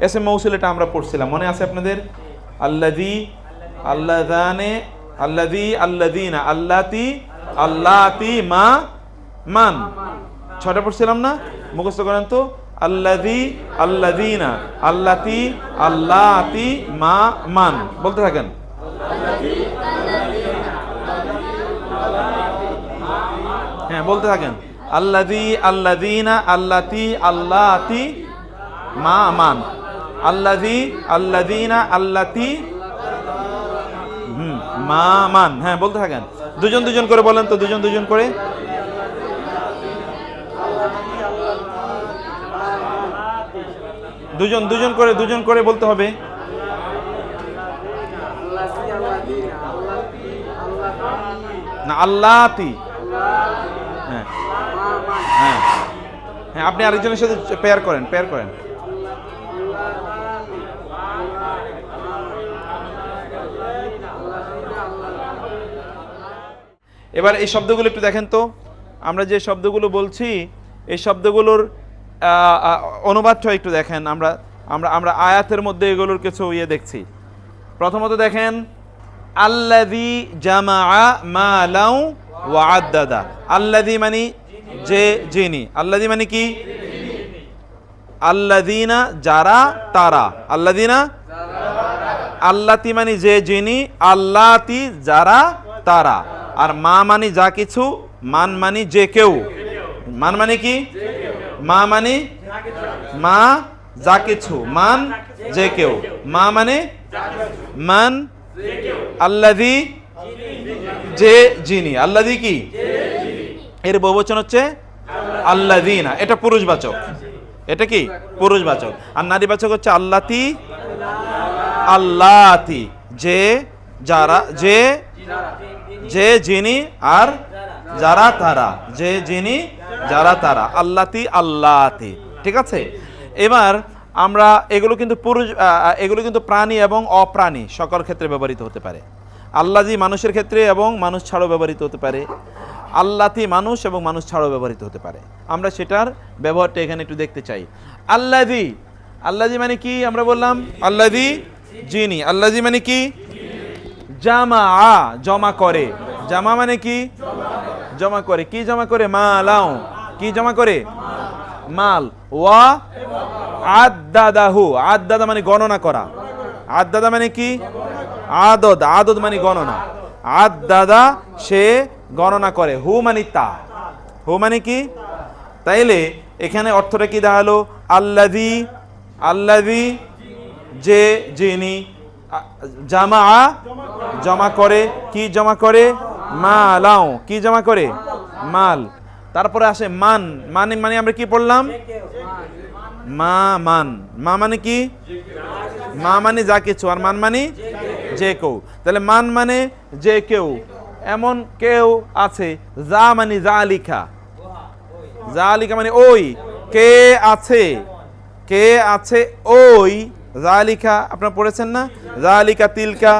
S M মৌসুল এটা আমরা পড়ছিলাম। মনে আছে আপনাদের? আল্লাদি আল্লাদানে আল্লাদি আল্লাদিনা আল্লাতি আল্লাতি মা, মান। ছটা পড়ছিলাম না? মুখস্থ করেন তো। আল্লাদি আল্লাদিনা আল্লাতি আল্লাতি মা, মান। বলতে থাকেন। হ্যাঁ বলতে থাকেন। আল্লাদি আল্লাদিনা আল্লাতি আল্লাতি মা, মান। আল্লাদি আল্লাদিনা আল্লাতি, হুম, মা মান হ্যাঁ বলতে থাকেন। দুজন দুজন করে বলেন তো, দুজন দুজন করে। দুজন দুজন করে দুজন করে বলতে হবে। না, আল্লাতি। হ্যাঁ হ্যাঁ। হ্যাঁ আপনি আরেকজনের সাথে পেয়ার করেন পেয়ার করেন। এবার এই শব্দগুলো একটু দেখেন তো। আমরা যে শব্দগুলো বলছি, এই শব্দগুলোর অনুবাদটা একটু দেখেন। আমরা আমরা আমরা আয়াতের মধ্যে এগুলোর কিছু ইয়ে দেখছি। প্রথমত দেখেন আল্লাদি জামা মালাউ ওয়া আদাদা আল্লাদি মানে যে যিনি। আল্লাদি মানে কি? আল্লাদিনা যারা তারা। আল্লাদিনা আল্লাতি মানে যে যিনি, আল্লাতি যারা তারা। আর মা মানে যা কিছু, মান মানে যে কেউ। মান মানে কি? মা মানে মা যা কিছু, মান যে কেউ। মা মানে মান আল্লাদি যে যিনি। আল্লাদি কি? এর বহুবচন হচ্ছে আল্লাদিনা এটা পুরুষবাচক। এটা কি? পুরুষবাচক। আর নারীবাচক হচ্ছে আল্লাতি আল্লাতি। যে যারা যে যে যিনি আর যারা তারা, যে যিনি যারা তারা, আল্লাতি আল্লাতি, ঠিক আছে? এবার আমরা এগুলো কিন্তু পুরুষ এগুলো কিন্তু প্রাণী এবং অপ্রাণী সকল ক্ষেত্রে ব্যবহৃত হতে পারে। আল্লাদি মানুষের ক্ষেত্রে এবং মানুষ ছাড়াও ব্যবহৃত হতে পারে। আল্লাতি মানুষ এবং মানুষ ছাড়াও ব্যবহৃত হতে পারে। আমরা সেটার ব্যবহারটা এখানে একটু দেখতে চাই। আল্লাদি আল্লাদি মানে কি আমরা বললাম? আল্লাদি যিনি আল্লাদি মানে কি? জামা জমা করে। জামা মানে কি? জমা করে। কি জমা করে? মালাও। কি জমা করে? মাল। ওয়া আদাদাহু। আদাদা মানে গণনা করা। আদাদা মানে কি? আদদ। আদদ মানে গণনা। আদাদা সে গণনা করে। হু মানে তা। হু মানে কি? তাইলে এখানে অর্থটা কি দাঁড়াল আল্লাদি আল্লাদি যে যিনি জামা জমা করে। কি জমা করে? মালাও। কি জমা করে? মাল। তারপরে আসে মান। মানে মানে আমরা কি পড়লাম? মা মান। মা মানে কি? মা মানে যা কিছু। আর মান মানে যে কেউ। তাহলে মান মানে যে কেউ। এমন কেউ আছে, যা মানে যা লিখা। যা লিখা মানে ওই। কে আছে? কে আছে? ওই। জালিকা আপনারা পড়েছেন না? জালিকা তিলকা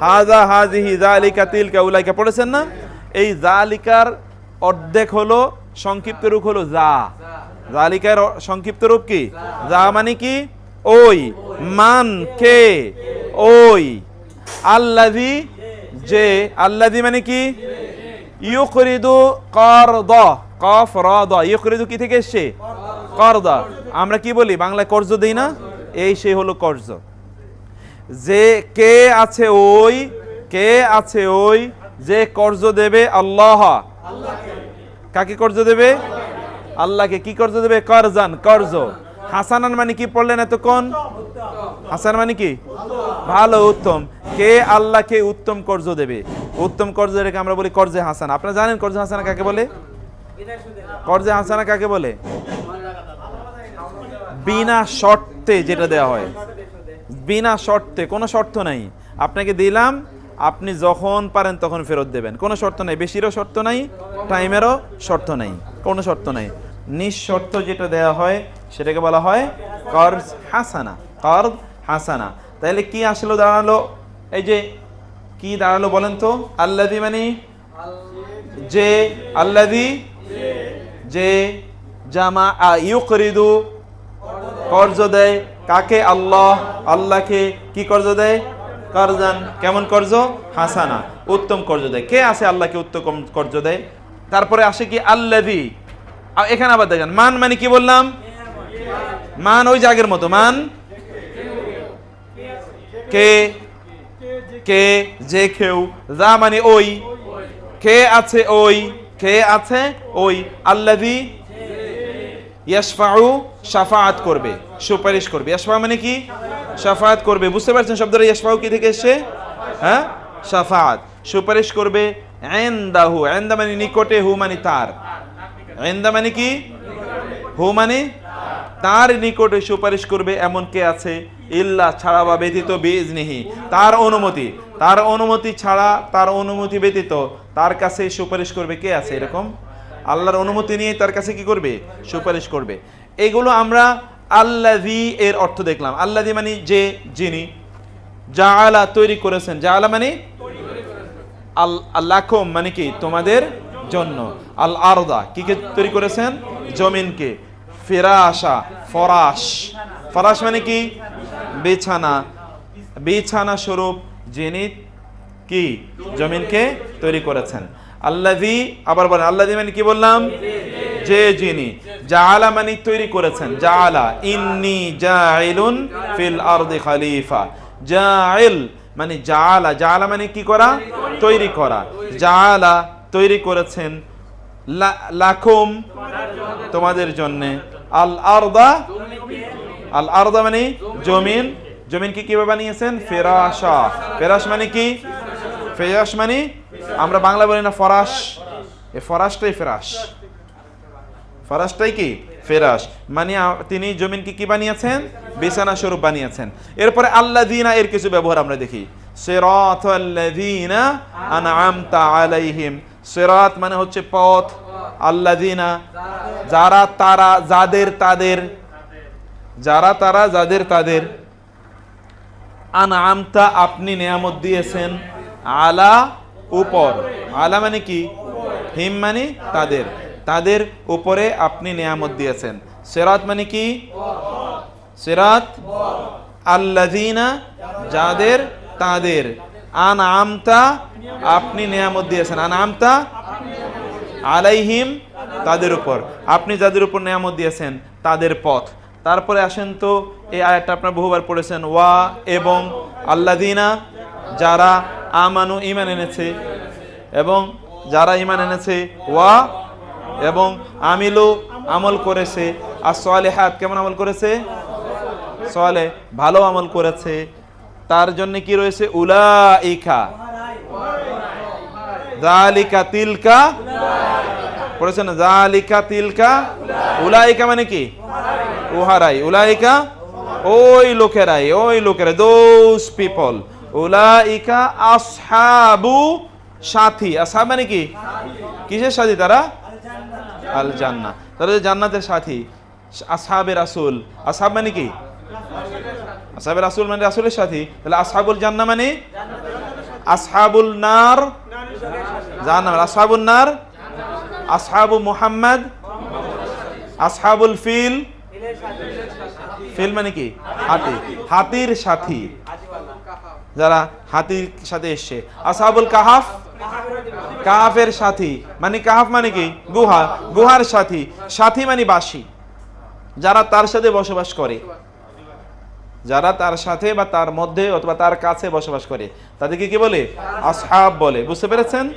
হাজা হাজিহি জালিকা তিলকা, উলাইকা পড়েছেন না? এই জালিকার অর্ধেক হলো সংক্ষিপ্ত রূপ হলো যা। জালিকার সংক্ষিপ্ত রূপ কি? যা মানে কি? ওই, মান কে? ওই আল্লাদি যে আল্লাদি মানে কি? ইউকরিদু করদ কফ রদ ইউকরিদু কি থেকে এসছে? করদ। আমরা কি বলি? বাংলায় কর্জ দেই না? এই সেই হলো কর্জ। যে কে আছে ওই, কে আছে ওই, যে কর্জ দেবে আল্লাহ। কাকে কর্জ দেবে? আল্লাহকে। কি কর্জ দেবে? করজান, কর্জ। হাসানান মানে কি পড়লেন এতক্ষণ? হাসান মানে কি? ভালো, উত্তম। কে আল্লাহকে উত্তম কর্জ দেবে? উত্তম কর্জ রেখে আমরা বলি কর্জে হাসান। আপনারা জানেন কর্জে হাসানা কাকে বলে? কর্জে হাসানা কাকে বলে? বিনা শর্তে। যেটা দেওয়া হয়। বিনা শর্তে, কোনো শর্ত নাই। আপনাকে দিলাম, আপনি যখন পারেন তখন ফেরত দেবেন। কোনো শর্ত নাই, বেশিরও শর্ত নাই, টাইমেরও শর্ত নাই, কোনো শর্ত নাই। নিঃশর্ত যেটা দেওয়া হয়, সেটাকে বলা হয় কর্জ হাসানা কর্জ হাসানা। তাহলে কি আসলো, দাঁড়াল? এই যে, কি দাঁড়াল বলেন তো? আল্লাদি মানে? যে আল্লাদি যে, জামা ইউকরিদু কর্জ দেয়? কাকে? আল্লাহ। আল্লাহকে কি কর্জ দেয়? করজান। কেমন কর্জ? হাসানা। উত্তম কর্জ দেয়। কে আছে আল্লাহকে উত্তম কর্জ দেয়? তারপরে আসে কি? আল্লাদি এখানে আবার দেখেন। মান মানে কি বললাম? মান ওই জাগের মতো। মান? কে? কে? যে কেউ। যা মানে ওই। কে আছে ওই? কে আছে ওই? আল্লাদি ইয়াশফাউ শাফাআত করবে, সুপারিশ করবে। ইয়াশফা মানে কি? শাফাআত করবে। বুঝতে পারছেন শব্দটা? ইয়াশফাউ কি থেকে এসেছে? হ্যাঁ? শাফাআত। সুপারিশ করবে, ইনদাহু। ইনদা মানে নিকটে, হু মানে তার। ইনদা মানে কি? হু মানে তার নিকটে সুপারিশ করবে এমন কে আছে? ইল্লা ছাড়া বা ব্যতীত বিজনিহি তার অনুমতি। তার অনুমতি ছাড়া, তার অনুমতি ব্যতীত তার কাছে সুপারিশ করবে কে আছে এরকম? আল্লাহর অনুমতি নিয়ে তার কাছে কি করবে? সুপারিশ করবে। এগুলো আমরা আল্লাহি এর অর্থ দেখলাম। আল্লাহি মানে যে যিনি জাআলা তৈরি করেছেন। মানে আল আল্লাহম মানে কি? তোমাদের জন্য। আল আরদা, কি কে তৈরি করেছেন? জমিনকে। ফিরাশা, ফরাশ। ফরাশ মানে কি? বিছানা। বিছানা স্বরূপ যিনি কি? জমিনকে তৈরি করেছেন। আল্লাহি আবার বলেন আল্লাহি মানে কি বললাম? যে যিনি, জাআলা মানে তৈরি করেছেন, জাআলা, ইন্নি জাইলুন ফিল আরদি খলিফা। জাইল মানে জাআলা জাআলা মানে কি করা? তৈরি করা। জাআলা তৈরি করেছেন লাকুম তোমাদের জন্য। আল আরদা আল আরদা মানে জমিন। জমিনকে কীভাবে বানিয়েছেন? ফেরাশা। ফেরাশ মানে কি? ফেরাশ মানে আমরা বাংলা বলি না ফরাশ। এ ফরাশটাই ফেরাশ। ফরাশটাই কি? ফেরাশ মানে তিনি জমিনকে কি বানিয়েছেন? বিছানা স্বরূপ বানিয়েছেন। এরপরে আল্লাযীনা এর কিছু ব্যবহার আমরা দেখি। সিরাতাল্লাযীনা আনআমতা আলাইহিম। সিরাত মানে হচ্ছে পথ। আল্লাযীনা যারা তারা যাদের তাদের। যারা তারা যাদের তাদের। আনআমতা আপনি নিয়ামত দিয়েছেন আলা উপর। আলা মানে কি? হিম মানে তাদের। তাদের উপরে আপনি নিয়ামত দিয়েছেন। সেরাত মানে কি? সেরাত আল্লাযীনা, যাদের তাদের। আন আমতা আপনি নিয়ামত দিয়েছেন। আন আমতা আলাইহিম তাদের উপর। আপনি যাদের উপর নিয়ামত দিয়েছেন, তাদের পথ। তারপরে আসেন তো, এই আয়াতটা আপনার বহুবার পড়েছেন, ওয়া এবং আল্লাদিনা যারা আমানু ইমান এনেছে এবং যারা ইমান এনেছে, ওয়া এবং আমিলু আমল করেছে। আর সোয়ালে হাত কেমন আমল করেছে? সোয়ালে ভালো আমল করেছে। তার জন্য কি রয়েছে? উলা ইখা জালিকা তিলকা। পড়েছেন জালিকা তিলকা। উলাইকা মানে কি? উহারাই। উলাইকা? ওই লোকেরাই ওই লোকেরাই দোজ পিপল উলাইকা আসহাবু সাথী। আসহাব মানে কি? কিসের সাথী তারা? আল জান্নাহ তারা যে জান্নাতের সাথী, আসহাবে রাসূল। আসহাব মানে কি? আসহাবে রাসূল মানে রাসূলের সাথী। তাহলে আসহাবুল জান্নাহ মানে? আসহাবুল নার। নার? মুহাম্মদ। ফিল। ফিল মানে কি? হাতি। হাতির সাথী। যারা হাতির সাথে এসছে। আসহাবুল কাহাফ। কাহাফের সাথী। মানে কাহাফ মানে কি? গুহা। গুহার সাথী। সাথী মানে বাসী। যারা তার সাথে বসবাস করে। যারা তার সাথে বা তার মধ্যে অথবা তার কাছে বসবাস করে। তাদেরকে কি বলে? আসহাব বলে। বুঝতে পেরেছেন?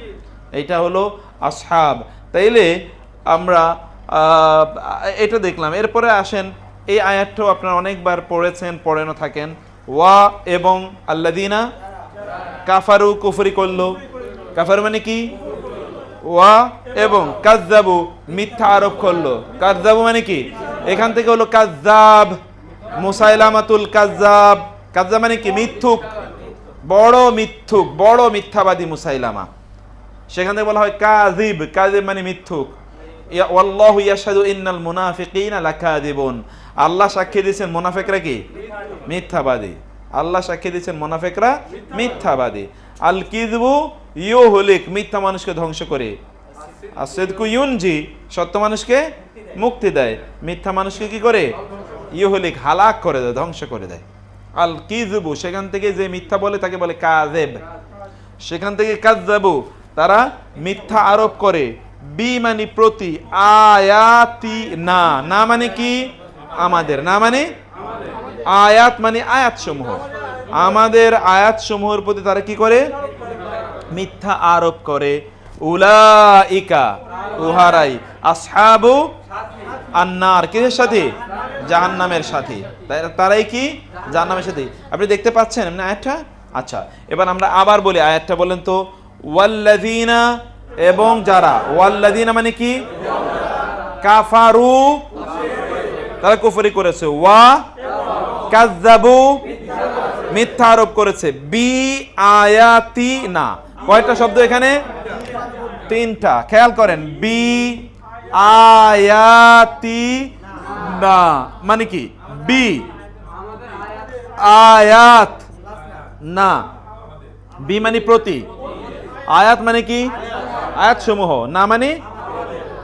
এটা হলো আসহাব। তাইলে আমরা এটা দেখলাম। এরপরে আসেন, এই আয়াতটাও আপনারা অনেকবার পড়েছেন, পড়েনও থাকেন। ওয়া এবং আল্লাদিনা কাফারু কুফরি করল। কাফারু মানে কি? ওয়া এবং কাজ্জাবু মিথ্যা আরোপ করল। কাজ্জাবু মানে কি? এখান থেকে হলো কাজ্জাব মুসাইলামাতুল কাজ্জাব কাজ্জাব মানে কি? মিথ্যুক, বড় মিথ্যুক, বড় মিথ্যাবাদী মুসাইলামা। সেখান থেকে বলা হয় কাজিব কাজিব মানে মিথ্যুক। আল্লাহ সাক্ষী দিয়েছেন মুনাফিকরা কি? মিথ্যাবাদী। আল্লাহ সাক্ষী দিয়েছেন মুনাফিকরা মিথ্যাবাদী। আল কিযবু ইউহলিক মিথ্যা মানুষকে ধ্বংস করে। আর সিদকু ইউনজি সত্য মানুষকে মুক্তি দেয়। মিথ্যা মানুষকে কি করে? ইহলিক হালাক করে দেয়, ধ্বংস করে দেয়। আল কিজবু সেখান থেকে যে মিথ্যা বলে তাকে বলে কাজেব সেখান থেকে কাজাবু তারা মিথ্যা আরোপ করে। বি মানে প্রতি আয়াতি না না মানে কি? আমাদের, না মানে আয়াত মানে আয়াত সমূহ আমাদের আয়াত সমূহের প্রতি তারা কি করে? মিথ্যা আরোপ করে। উলাইকা উহারাই আসহাবু আন্নার। কিসের সাথে? জাহান্নামের সাথে। তারাই কি? জাহান্নামের সাথে। আপনি দেখতে পাচ্ছেন এমনি আয়াতটা? আচ্ছা এবার আমরা আবার বলি আয়াতটা বলেন তো। ওয়াল্লাযিনা এবং যারা? ওয়াল্লাযিনা মানে কি? কাফারু। তারা কুফরি করেছে। ওয়া কাজ্জাবু মিথ্যা আরোপ করেছে। বি আয়াতি না কয়টা শব্দ এখানে? তিনটা। খেয়াল করেন। বি, আয়াতি, না। মানে কি? বি। আয়াত, না। বি মানে প্রতি। আয়াত মানে কি? আয়াত সমূহ না মানে?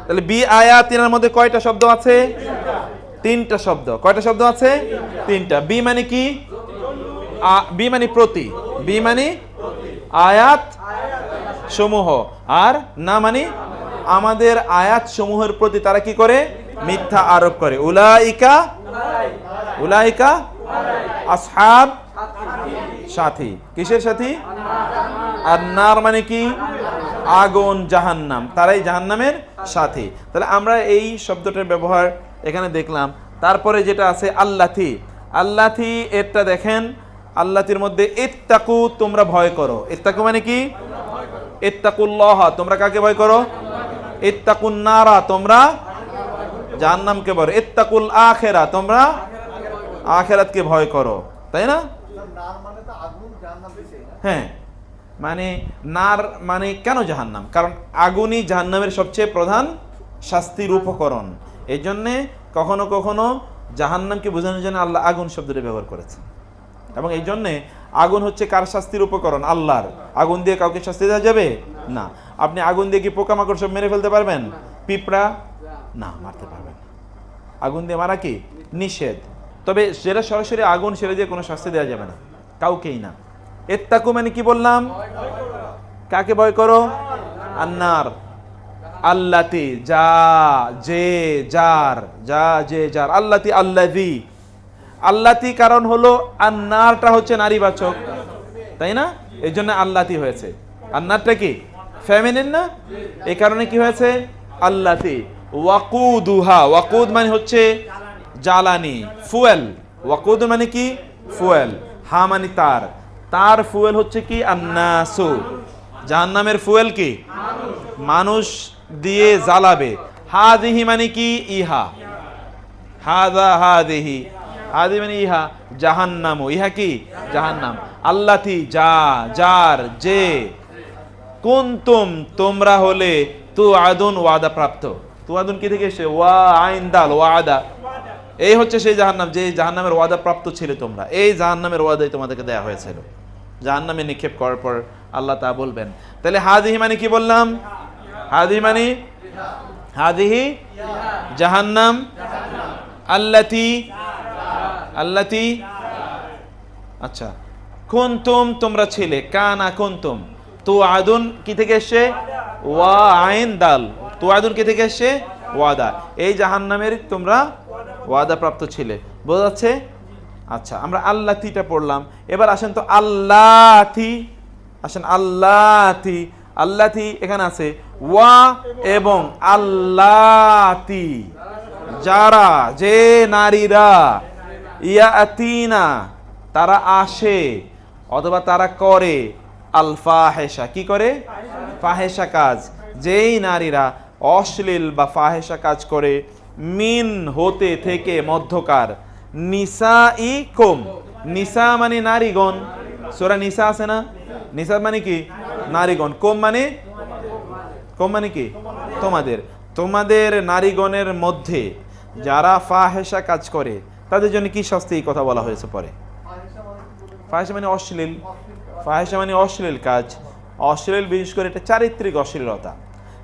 তাহলে বি আয়াতিনার মধ্যে কয়টা শব্দ আছে? তিনটা শব্দ। কয়টা শব্দ আছে? তিনটা। বি মানে কি? বি মানে প্রতি। বি মানে আয়াত সমূহ। আর না মানে আমাদের আয়াত সমূহের প্রতি তারা কি করে? মিথ্যা আরোপ করে। উলাইকা উলাইকা আসহাব সাথী। কিসের সাথী? আর নার মানে কি? আগুন, জাহান্নাম। তারাই জাহান্নামের সাথী। তাহলে আমরা এই শব্দটার ব্যবহার এখানে দেখলাম। তারপরে যেটা আছে আল্লাথি আল্লাথি এরটা দেখেন আল্লাথির মধ্যে ইত্তাকু, তোমরা ভয় করো। ইত্তাকু মানে কি? ইত্তাকুল্লাহ, তোমরা কাকে ভয় করো? ইত্তাকুন নারা তোমরা জাহান্নামকে ভয় ইত্তাকুল আখেরা, তোমরা আখেরাতকে ভয় করো। তাই না? হ্যাঁ মানে নার মানে কেন জাহান্নাম? কারণ আগুনই জাহান্নামের সবচেয়ে প্রধান শাস্তির উপকরণ এই জন্যে কখনো কখনো জাহান্নামকে বোঝানোর জন্য আল্লাহ আগুন শব্দটি ব্যবহার করেছেন। এবং এই জন্যে আগুন হচ্ছে কার শাস্তির উপকরণ? আল্লাহর। আগুন দিয়ে কাউকে শাস্তি দেওয়া যাবে? না। আপনি আগুন দিয়ে কি পোকামাকড় সব মেরে ফেলতে পারবেন? পিঁপড়া? না, মারতে পারবেন আগুন দিয়ে মারা কি? নিষেধ। তবে সেটা সরাসরি আগুন, সেটা দিয়ে কোনো শাস্তি দেওয়া যাবে না। কাউকেই না। এত্তাকু মানে কি বললাম? কাকে ভয় করো? আন্নার। আল্লাতি, যা, যে, যার। যা, যে, যার। আল্লাতি আল্লাদি আল্লাতি কারণ হলো আন্নারটা হচ্ছে নারীবাচক। তাই না? এই জন্য আল্লাতি হয়েছে। আন্নারটা কি? ফ্যামিলিন না? এই কারণে কি হয়েছে? আল্লাতি। ওয়াকুদুহা। ওয়াকুদ মানে হচ্ছে জ্বালানি। ফুয়েল। ওয়াকুদ মানে কি? ফুয়েল। হা মানে তার। তার ফুয়েল হচ্ছে কি? আন্নাসু। জাহান্নামের ফুয়েল কি? মানুষ দিয়ে জ্বালাবে। হাদিহি মানে কি? ইহা। হাদা হাদিহি। হাদি মানে ইহা জাহান্নামু। ইহা কি? জাহান্নাম। আল্লাথি যা, যার, যে। কুন্তুম, তোমরা হলে তু আদুন ওয়াদা প্রাপ্ত তু আদুন কি থেকে এসে ওয়া আইন দাল ওয়াদা। এই হচ্ছে সেই জাহান্নাম, যে জাহান্নামের ওয়াদা প্রাপ্ত ছিলে তোমরা। এই জাহান্নামের ওয়াদাই তোমাদেরকে দেয়া হয়েছিল। জাহান্নামে নিক্ষেপ করার পর আল্লাহ তা বলবেন। তাহলে হাদিহি মানে কি বললাম? হাদিহি মানে? হাদিহি জাহান্নাম। আল্লাতি আল্লাতি? আচ্ছা। কুনতুম, তোমরা ছিলে। কানা কুনতুম। তু আদুন কি থেকে এসছে? ওয়া আইন দাল। তু আদুন কি থেকে এসছে? ওয়াদা। এই জাহান্নামের তোমরা ওয়াদা প্রাপ্ত ছিলে। বোঝা যাচ্ছে? আচ্ছা আমরা আল্লাতিটা পড়লাম। এবার আসেন তো আল্লাথি আসেন আল্লাথি আল্লাথি এখানে আছে। ওয়া এবং আল্লাতি। যারা, যে নারীরা ইয়াতিনা তারা আসে অথবা তারা করে। আল ফাহেসা কি করে? ফাহেসা কাজ। যেই নারীরা অশ্লীল বা ফাহেসা কাজ করে, মিন হতে থেকে মধ্যকার। নিসা ই কম নিসা মানে নারীগণ। সোরা নিসা আছে না? নিসা মানে কি? নারীগণ। কম মানে? কম মানে কি? তোমাদের। তোমাদের নারীগণের মধ্যে যারা ফাহেসা কাজ করে তাদের জন্য কি শাস্তি এই কথা বলা হয়েছে পরে? ফাহেসা মানে অশ্লীল ফাহেসা মানে অশ্লীল কাজ। অশ্লীল বিশেষ করে এটা চারিত্রিক অশ্লীলতা।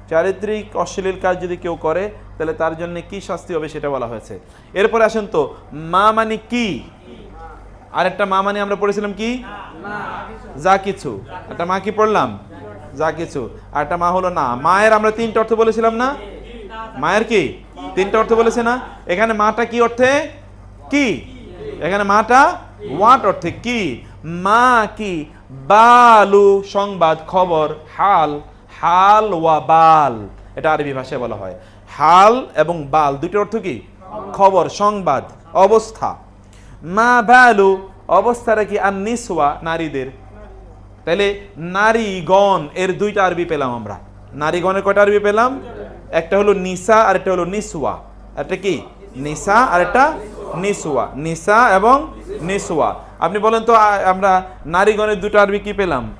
চারিত্রিক অশ্লীল কাজ যদি কেউ করে, তাহলে তার জন্য কি শাস্তি হবে সেটা বলা হয়েছে। এরপরে আসেন তো, মা মানে কি? আর একটা মা মানে আমরা পড়েছিলাম কি? যা কিছু। একটা মা কি পড়লাম? যা কিছু। আর একটা মা হলো না। মায়ের আমরা তিনটা অর্থ বলেছিলাম না? মায়ের কি? তিনটা অর্থ বলেছে না? এখানে মাটা কি অর্থে? কি? এখানে মাটা ওয়াট অর্থে কি? মা কি? বালু, সংবাদ, খবর, হাল হাল ওয়া বাল। এটা আরবি ভাষায় বলা হয়। হাল এবং বাল দুটোর অর্থ কি? খবর, সংবাদ, অবস্থা। মা বালু, অবস্থাটা কি? আর নিসওয়া নারীদের। তাহলে নারীগণ, এর দুইটা আরবি পেলাম আমরা। নারীগণের কয়টা আরবি পেলাম? একটা হলো নিসা আর একটা হলো নিসওয়া। একটা কি? নিসা আর একটা নিসওয়া নিসা এবং নিসওয়া। আপনি বলেন তো আমরা নারীগণের দুটো আরবি কি পেলাম?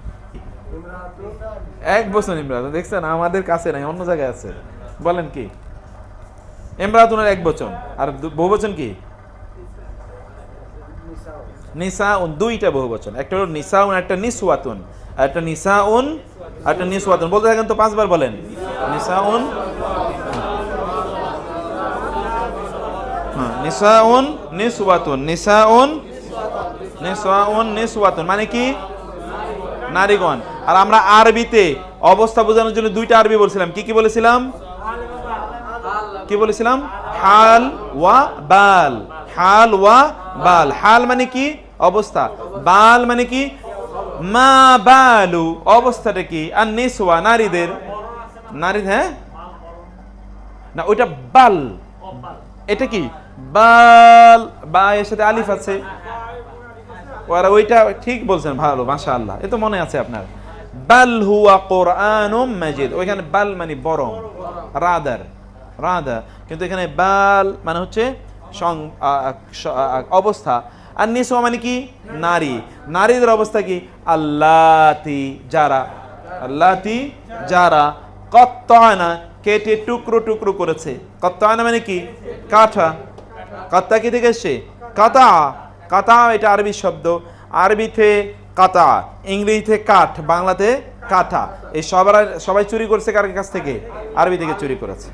এক বছর ইমরান দেখছেন আমাদের কাছে নাই অন্য জায়গায় আছে। বলেন কি? ইমরাতুনের এক বচন। আর দু- বহুবচন কি? নিসাউন। দুইটা বহুবচন একটা হলো নিসাউন একটা নিসওয়াতুন। আর একটা নিসাউন আর একটা নিসওয়াতুন। বলতে থাকেন তো পাঁচবার বলেন। নিসাউন হ্যাঁ, নিসাউন নিসওয়াতুন, নিসাউন নিসওয়াউন নিসওয়াতুন। মানে কি? নারীগণ। আর আমরা আরবিতে অবস্থা বোঝানোর জন্য দুইটা আরবি বলছিলাম। কি কি বলেছিলাম? কি বলেছিলাম? হাল ওয়া বাল। হাল ওয়া বাল। হাল মানে কি? অবস্থা। বাল মানে কি? মা বালু। অবস্থাটা কি? আর নিসওয়া নারীদের। নারী হ্যাঁ? না, ওইটা বাল। এটা কি? বাল বা এর সাথে আলিফ আছে। ওরা ওইটা ঠিক বলছেন, ভালো মাশা আল্লাহ এ তো মনে আছে আপনার। বাল হুয়া কোরআনুম মাজিদ। ওইখানে বাল মানে বরং, রাদার, রাদা। কিন্তু এখানে বাল মানে হচ্ছে অবস্থা। আর নিসোয়া মানে কি? নারী। নারীদের অবস্থা কি? আল্লাতি যারা। আল্লাতি যারা কত্তায়না কেটে টুকরো টুকরো করেছে। কত্তায়না মানে কি? কাঠা। কাত্তা কি থেকে এসছে? কাতা। কাতা এটা আরবি শব্দ। আরবিতে কাতা, ইংরেজিতে কাঠ, বাংলাতে কাঠা এই সবার সবাই চুরি করছে কার কাছ থেকে? আরবি থেকে চুরি করেছে।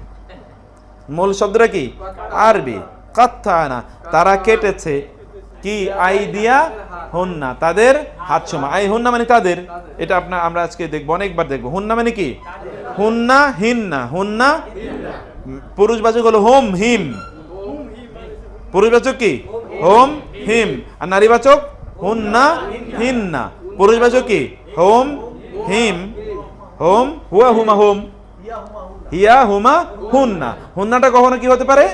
মূল শব্দটা কি? আরবি। কাত্তায়না তারা কেটেছে। কি? আই দিয়া হুন্না। তাদের হাত সমা আই হুন্না মানে তাদের। এটা আপনার আমরা আজকে দেখব, অনেকবার দেখব। হুন্না মানে কি? হুন্না হিন্না। হুন্না পুরুষবাচক হলো হোম, হিম। পুরুষবাচক কি? হোম, হিম। আর নারীবাচক? হুন্না, হিন্না। পুরুষবাচক কি? হোম, হিম। হোম, হুয়া, হুমা, হোম। হিয়া, হুমা, হুন্না। হুন্নাটা কখনো কি হতে পারে?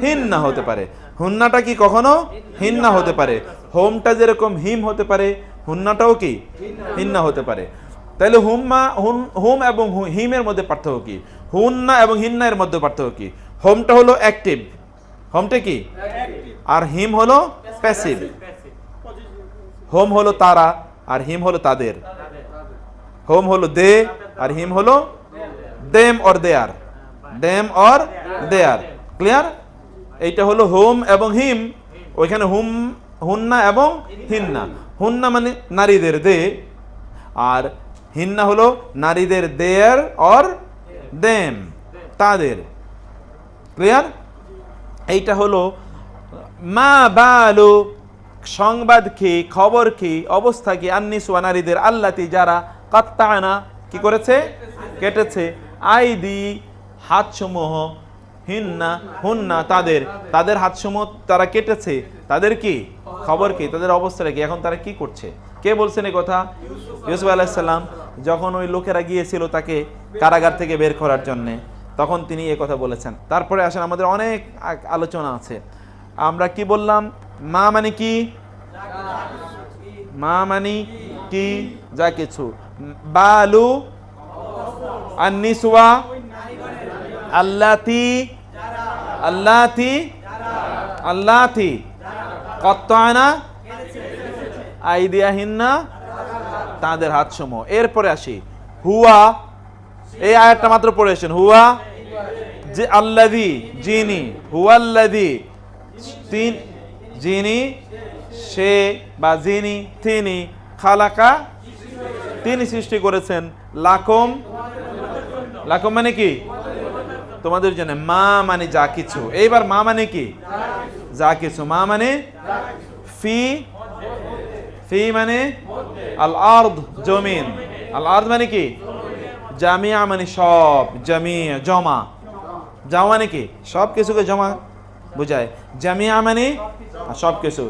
হিন্না হতে পারে। হুন্নাটা কি কখনো? হিন্না হতে পারে। হোমটা যেরকম হিম হতে পারে, হুন্নাটাও কি? হিন্না হতে পারে। তাহলে হুম্মা, হুন, হুম এবং হিমের মধ্যে পার্থক্য কি? হুন্না এবং হিন্না এর মধ্যে পার্থক্য কি? হোমটা হলো অ্যাক্টিভ। হোমটা কি? আর হিম হলো প্যাসিভ হোম হলো তারা, আর হিম হলো তাদের। হোম হলো দে, আর হিম হলো them or their. Them or their. Clear? এইটা হলো হোম এবং হিম। ওইখানে হুম, হুন্না এবং হিন্না। হুন্না মানে নারীদের দে, আর হিন্না হলো নারীদের দেয়ার অর দেম, তাদের। ক্লিয়ার? এইটা হলো, মা বালু, সংবাদ কি, খবর কি, অবস্থা কি আন্নিসুয়া নারীদের আল্লাতি যারা কাত্তায়না, কি করেছে? কেটেছে। আইদি হাতসমূহ হিন্না, হুন্না তাদের তাদের হাতসমূহ তারা কেটেছে। তাদের কি? খবর কি, তাদের অবস্থাটা কি, এখন তারা কি করছে? কে বলছেন এই কথা? ইউসুফ আলাইসাল্লাম যখন ওই লোকেরা গিয়েছিল তাকে কারাগার থেকে বের করার জন্যে। তখন তিনি এ কথা বলেছেন। তারপরে আসেন, আমাদের অনেক আলোচনা আছে। আমরা কি বললাম? মা মানে কি? মা মানে কি? যা কিছু। বালু আন্নিসুয়া আল্লাতি আল্লাতি আল্লাতি কত্তায়না আইদিয়াহিন্না তাদের হাত সমূহ এরপরে আসি। হুয়া, এই আয়াতটা মাত্র পড়েছেন হুয়া যে আল্লাদি যিনি হুয়াল্লাদি তিন, যিনি, সে বা যিনি, তিনি খালাকা, তিনি সৃষ্টি করেছেন লাকম। লাকম মানে কি? তোমাদের জন্য মা মানে যা কিছু। এইবার মা মানে কি? যা কিছু। মা মানে ফি ফি মানে আল আর্দ, জমিন। আল আর্দ মানে কি? জামিয়া মানে সব, জামিয়া, জমা। জমা মানে কি? সব কিছুকে জমা বোঝায়। জামিয়া মানে? সব কিছু।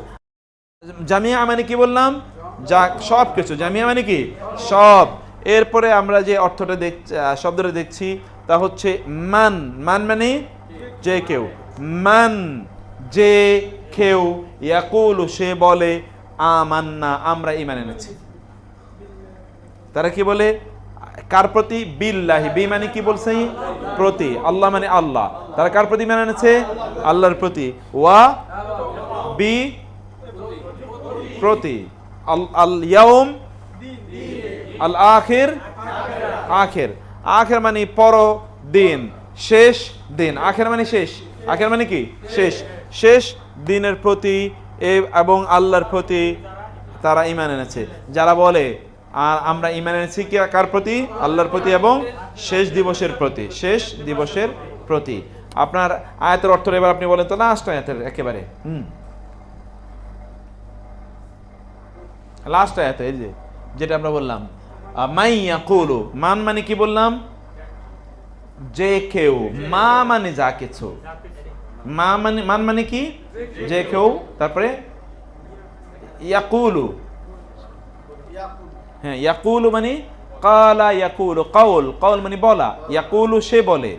জামিয়া মানে কি বললাম? যা সব কিছু। জামিয়া মানে কি? সব। এরপরে আমরা যে অর্থটা আহ, শব্দটা দেখছি তা হচ্ছে মান। মান মানে? যে কেউ। মান। যে কেউ ইয়াকুল সে বলে আমান্না আমরা ইমান এনেছি। তারা কি বলে? কার প্রতি? বিল্লাহি। বি মানে কি বলছে? প্রতি। আল্লাহ মানে আল্লাহ। তারা কার প্রতি মানে এনেছে? আল্লাহর প্রতি। ওয়া বি প্রতি। আল ইয়াউম আল আখির আখের। আখের মানে পর দিন শেষ দিন। আখের মানে শেষ। আখের মানে কি? শেষ। শেষ দিনের প্রতি এবং আল্লাহর প্রতি তারা ইমান এনেছে। যারা বলে আর আমরা ইমান এনেছি কার প্রতি? আল্লাহর প্রতি এবং শেষ দিবসের প্রতি। শেষ দিবসের প্রতি। আপনার আয়াতের অর্থ এবার আপনি বলেন তো লাস্ট আয়াতের একেবারে। হুম। লাস্ট আয়াতে, এই যে, যেটা আমরা বললাম মাইয়া কুলু মান মানে কি বললাম? যে কেউ, মা মানে যা কিছু। মা মানে মান মানে কি? যে কেউ, তারপরে ইয়াকুলু হ্যাঁ ইয়াকুলু মানে কালা ইয়াকুলু, কাউল কাউল মানে বলা। ইয়াকুলু সে বলে।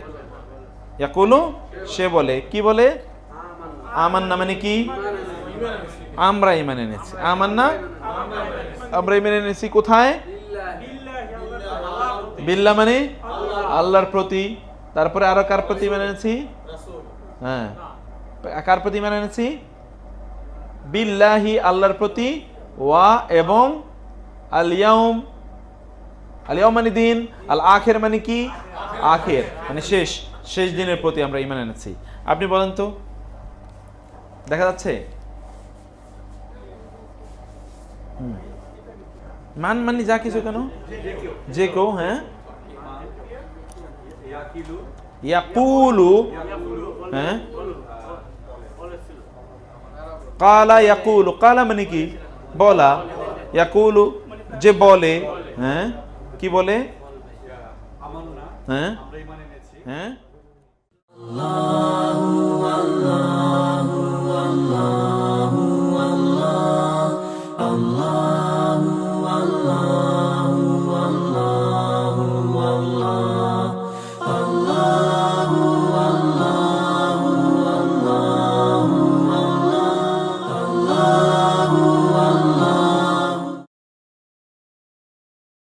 ইয়াকুলু সে বলে। কি বলে? আমান্না মানে কি? আমরা ইমান এনেছি। আমান্না? আমরা ইমান এনেছি কোথায়? বিল্লা মানে আল্লাহর প্রতি। তারপরে আরও কার প্রতি মানে এনেছি? হ্যাঁ। কার প্রতি মানে এনেছি? বিল্লাহি, আল্লাহর প্রতি। ওয়া এবং আলিয়াউম আলিয়াউম মানে দিন আল আখের মানে কি? আখের মানে শেষ শেষ দিনের প্রতি আমরা ইমান এনেছি। আপনি বলেন তো, দেখা যাচ্ছে? মান মানে যা কিছু কেন? যে কেউ হ্যাঁ? ইয়াকুলু হ্যাঁ? কালা ইয়াকুলু, কালা মানে কি? বলা, ইয়াকুলু যে বলে হ্যাঁ? কি বলে? হ্যাঁ? হ্যাঁ?